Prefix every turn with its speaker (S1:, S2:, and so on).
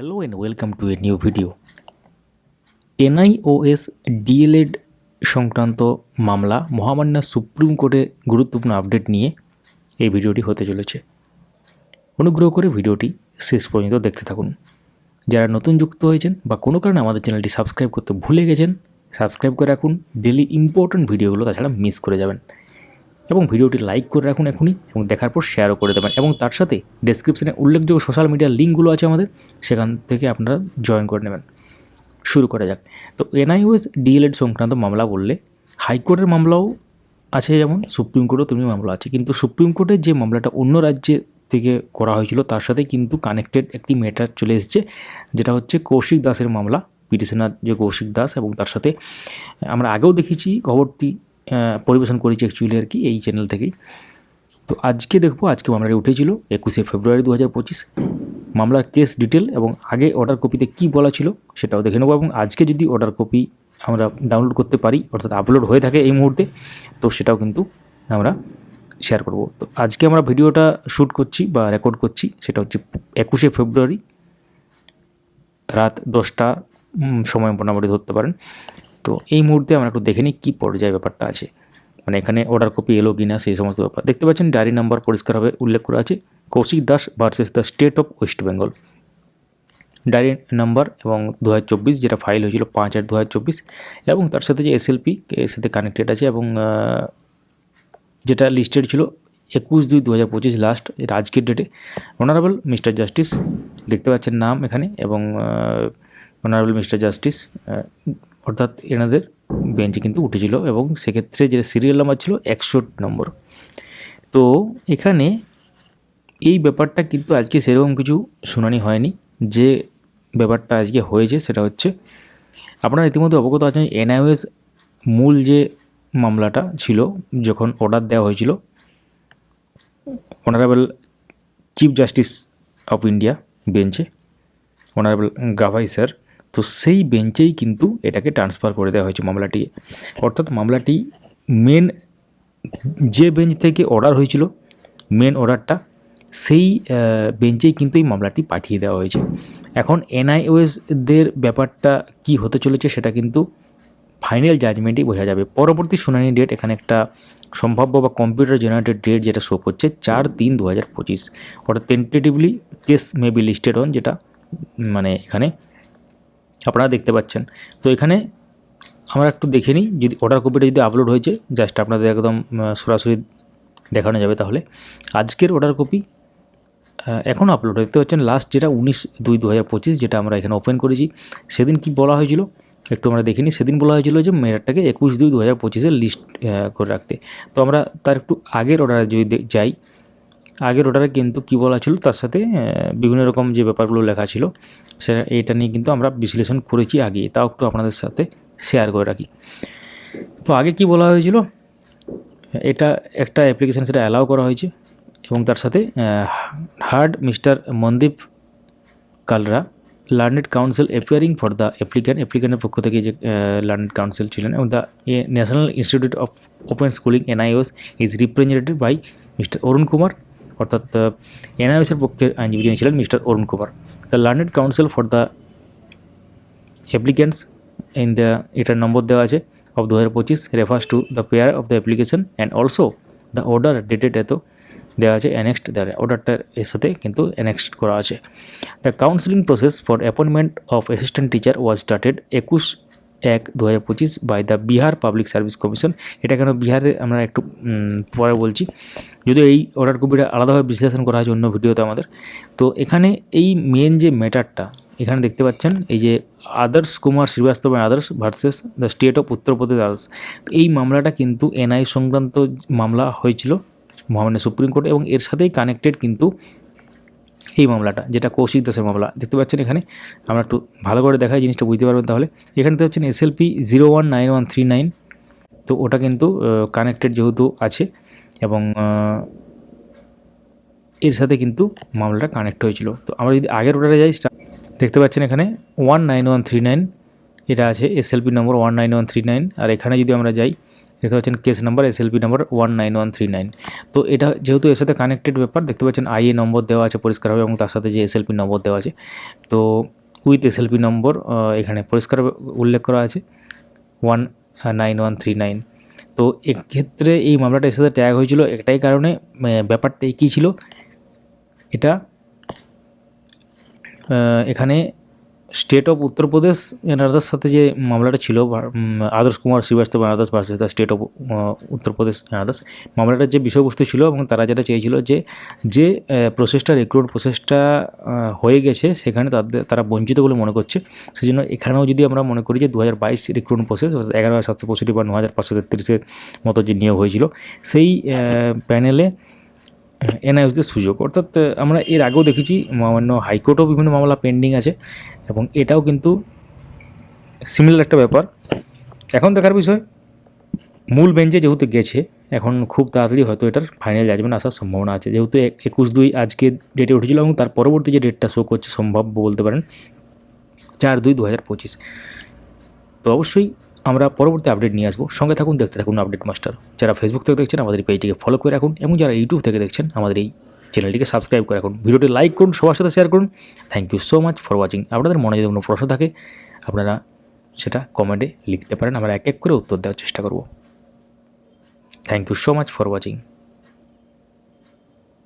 S1: Hello and welcome to a new video. NIOS DElEd সংক্রান্ত মামলা মহামান্য সুপ্রিম কোর্টে গুরুত্বপূর্ণ আপডেট নিয়ে এই ভিডিওটি হতে চলেছে। অনুগ্রহ করে ভিডিওটি শেষ পর্যন্ত দেখতে থাকুন। যারা নতুন যুক্ত হয়েছেন বা কোনো কারণে আমাদের চ্যানেলটি সাবস্ক্রাইব করতে ভুলে গেছেন, সাবস্ক্রাইব করে রাখুন। ডেলি ইম্পর্ট্যান্ট ভিডিওগুলো তাছাড়া মিস করে যাবেন। এবং ভিডিওটি লাইক করে রাখুন এখনই এবং দেখার পর শেয়ারও করে দেবেন এবং তার সাথে ডেসক্রিপশনে উল্লেখযোগ্য সোশ্যাল মিডিয়ার লিঙ্কগুলো আছে আমাদের, সেখান থেকে আপনারা জয়েন করে নেবেন। শুরু করা যাক। তো এনআইওএস ডিএলএড সংক্রান্ত মামলা বললে হাইকোর্টের মামলাও আছে যেমন, সুপ্রিম কোর্টেও তেমনি মামলা আছে। কিন্তু সুপ্রিম কোর্টের যে মামলাটা অন্য রাজ্যে থেকে করা হয়েছিল, তার সাথে কিন্তু কানেক্টেড একটি ম্যাটার চলে এসেছে, যেটা হচ্ছে কৌশিক দাসের মামলা পিটিশনার যে কৌশিক দাস এবং তার সাথে আমরা আগেও দেখেছি খবরটি পরিবেশন করেছি অ্যাকচুয়ালি আর কি এই চ্যানেল থেকেই। তো আজকে দেখব, আজকে মামলাটি উঠেছিল একুশে ফেব্রুয়ারি দু হাজার পঁচিশ। মামলার কেস ডিটেল এবং আগে অর্ডার কপিতে কি বলা ছিল সেটাও দেখে নেব এবং আজকে যদি অর্ডার কপি আমরা ডাউনলোড করতে পারি, অর্থাৎ আপলোড হয়ে থাকে এই মুহূর্তে, তো সেটাও কিন্তু আমরা শেয়ার করব। তো আজকে আমরা ভিডিওটা শ্যুট করছি বা রেকর্ড করছি, সেটা হচ্ছে একুশে ফেব্রুয়ারি, রাত দশটা সময় মোটামুটি ধরতে পারেন। তো এই মুহূর্তে আমরা একটু দেখে নিই কী পর্যায়ে ব্যাপারটা আছে। মানে এখানে অর্ডার কপি এলো কি না সেই সমস্ত ব্যাপার। দেখতে পাচ্ছেন ডায়েরি নাম্বার পরিষ্কারভাবে উল্লেখ করা আছে। Kaushik Das versus the state of West Bengal diary number এবং দু হাজার চব্বিশ যেটা ফাইল হয়েছিল পাঁচ আট দু এবং তার সাথে যে এসএলপি এর সাথে কানেক্টেড আছে এবং যেটা লিস্টেড ছিল একুশ দুই দু হাজার পঁচিশ লাস্ট আজকের ডেটে অনারেবল মিস্টার জাস্টিস দেখতে পাচ্ছেন নাম এখানে এবং অনারেবল মিস্টার জাস্টিস অর্থাৎ এনাদের বেঞ্চে কিন্তু উঠেছিল এবং সেক্ষেত্রে যে সিরিয়াল নাম্বার ছিল একষট্টি নম্বর। তো এখানে এই ব্যাপারটা কিন্তু আজকে সেরকম কিছু শুনানি হয়নি। যে ব্যাপারটা আজকে হয়েছে সেটা হচ্ছে, আপনারা ইতিমধ্যে অবগত আছেন এনআইওএস মূল যে মামলাটা ছিল, যখন অর্ডার দেওয়া হয়েছিল honourable chief justice of India বেঞ্চে অনারেবল গাভাই স্যার তো সেই বেঞ্চেই কিন্তু এটাকে ট্রান্সফার করে দেওয়া হয়েছে মামলাটি। অর্থাৎ মামলাটি মেন যে বেঞ্চ থেকে অর্ডার হয়েছিল মেন অর্ডারটা সেই বেঞ্চেই কিন্তু এই মামলাটি পাঠিয়ে দেওয়া হয়েছে। এখন এনআইওএসদের ব্যাপারটা কি হতে চলেছে সেটা কিন্তু ফাইনাল জাজমেন্টই বোঝা যাবে। পরবর্তী শুনানি ডেট এখানে একটা সম্ভাব্য বা কম্পিউটার জেনারেটেড ডেট যেটা শো করছে, চার তিন দু হাজার পঁচিশ। অর্থাৎ tentatively case may be listed on যেটা মানে এখানে আপনারা দেখতে পাচ্ছেন। তো এখানে আমরা একটু দেখে নিই, যদি অর্ডার কপিটা যদি আপলোড হয়েছে জাস্ট আপনাদের একদম সরাসরি দেখানো যাবে তাহলে। আজকের অর্ডার কপি এখনও আপলোড দেখতে পাচ্ছেন লাস্ট যেটা উনিশ দুই দু হাজার পঁচিশ, যেটা আমরা এখানে ওপেন করেছি। সেদিন কি বলা হয়েছিল? একটু আমরা দেখে নিই। সেদিন বলা হয়েছিল যে মেয়ারটাকে একুশ দুই দু হাজার পঁচিশের লিস্ট করে রাখতে। তো আমরা তার একটু আগের অর্ডারে যদি যাই আগের ওটারে কিন্তু কী বলা ছিল? তার সাথে বিভিন্ন রকম যে ব্যাপারগুলো লেখা ছিল সেটা এটা নিয়ে কিন্তু আমরা বিশ্লেষণ করেছি আগে। তাও একটু আপনাদের সাথে শেয়ার করে রাখি। তো আগে কি বলা হয়েছিল? এটা একটা অ্যাপ্লিকেশান সেটা অ্যালাউ করা হয়েছে এবং তার সাথে heard mister Mandeep Kalra learned counsel appearing for the applicant অ্যাপ্লিক্যান্টের পক্ষ থেকে যে লার্নেড কাউন্সিল ছিলেন এবং the national institute of open schooling NIOS is represented by mister Arun Kumar অর্থাৎ এনআইওসের পক্ষের আইনজীবী যিনি ছিলেন, mister Arun Kumar. The learned counsel for the applicants in the, এটার নম্বর দেওয়া আছে, অফ দু হাজার পঁচিশ, refers to the prayer of the application and also the order dated এত দেওয়া আছে অ্যানেক্সড দেওয়া অর্ডারটার এর সাথে কিন্তু অ্যানেক্সড করা আছে। The counselling process for appointment of assistant teacher was started একুশ এক দু হাজার পঁচিশ by the Bihar public service commission এটা কেন বিহারে আমরা একটু পরে বলছি। যদিও এই অর্ডার কপিটা আলাদাভাবে বিশ্লেষণ করা হয়েছে অন্য ভিডিওতে আমাদের। তো এখানে এই মেন যে ম্যাটারটা এখানে দেখতে পাচ্ছেন, এই যে Adarsh Kumar Srivastava others versus the state of Uttar Pradesh others এই মামলাটা কিন্তু এনআই সংক্রান্ত মামলা হয়েছিল, মহামান্য সুপ্রিম কোর্ট, এবং এর সাথেই কানেক্টেড কিন্তু এই মামলাটা, যেটা কৌশিক দাসের মামলা। দেখতে পাচ্ছেন এখানে, আমরা একটু ভালো করে দেখাই জিনিসটা, বুঝতে পারবেন তাহলে। এখানে দেখতে পাচ্ছেন SLP zero one nine one three nine তো ওটা কিন্তু কানেক্টেড যেহেতু আছে, এবং এর সাথে কিন্তু মামলাটা কানেক্ট হয়েছিল। তো আমরা যদি আগের অর্ডারে যাই দেখতে পাচ্ছেন এখানে one nine one three nine এটা আছে SLP number one nine one three nine আর এখানে যদি আমরা যাই দেখতে পাচ্ছেন case number SLP number one nine one three nine তো এটা যেহেতু এর সাথে কানেক্টেড ব্যাপার, দেখতে পাচ্ছেন আইএ নম্বর দেওয়া আছে পরিষ্কারভাবে এবং তার সাথে যে এসএলপি নম্বর দেওয়া আছে। তো উইথ এসএলপি নম্বর এখানে পরিষ্কার উল্লেখ করা আছে one nine one three nine তো এক্ষেত্রে এই মামলাটা এর সাথে ট্যাগ হয়েছিল, একটাই কারণে ব্যাপারটা কী ছিল? এটা এখানে স্টেট অফ উত্তরপ্রদেশ এনাদের সাথে যে মামলাটা ছিল Adarsh Kumar Srivastava others versus the state of Uttar Pradesh others মামলাটার যে বিষয়বস্তু ছিল এবং তারা যেটা চেয়েছিল যে যে প্রসেসটা রিক্রুট প্রসেসটা হয়ে গেছে, সেখানে তাদের, তারা বঞ্চিত বলে মনে করছে। সেই জন্য এখানেও যদি আমরা মনে করি যে দু হাজার বাইশ রিক্রুট প্রসেস এগারো হাজার সাতশো পঁয়ষট্টি বা ন হাজার পাঁচশো তেত্রিশের মতো যে নিয়োগ হয়েছিল, সেই প্যানেলে এনআইএসদের সুযোগ। অর্থাৎ আমরা এর আগেও দেখেছি মহামান্য হাইকোর্টেও বিভিন্ন মামলা পেন্ডিং আছে এবং এটাও কিন্তু সিমিলার একটা ব্যাপার। এখন দেখার বিষয়, মূল বেঞ্চে যেহেতু গেছে, এখন খুব তাড়াতাড়ি হয়তো এটার ফাইনাল জাজমেন্ট আসার সম্ভাবনা আছে। যেহেতু একুশ দুই আজকে ডেটে উঠেছিল এবং তার পরবর্তী যে ডেটটা শো করছে, সম্ভাব্য বলতে পারেন, চার দুই দু হাজার পঁচিশ। তো অবশ্যই আমরা পরবর্তী আপডেট নিয়ে আসব। সঙ্গে থাকুন, দেখতে থাকুন আপডেট মাস্টার যারা ফেসবুক থেকে দেখছেন, আমাদের পেজটিকে ফলো করে রাখুন এবং যারা ইউটিউব থেকে দেখছেন, আমাদের এই চ্যানেলটিকে সাবস্ক্রাইব করে রাখুন। ভিডিওটি লাইক করুন, সবার সাথে শেয়ার করুন। Thank you so much for watching আপনাদের মনে যদি কোনো প্রশ্ন থাকে, আপনারা সেটা কমেন্টে লিখতে পারেন। আমরা এক এক করে উত্তর দেওয়ার চেষ্টা করব। Thank you so much for watching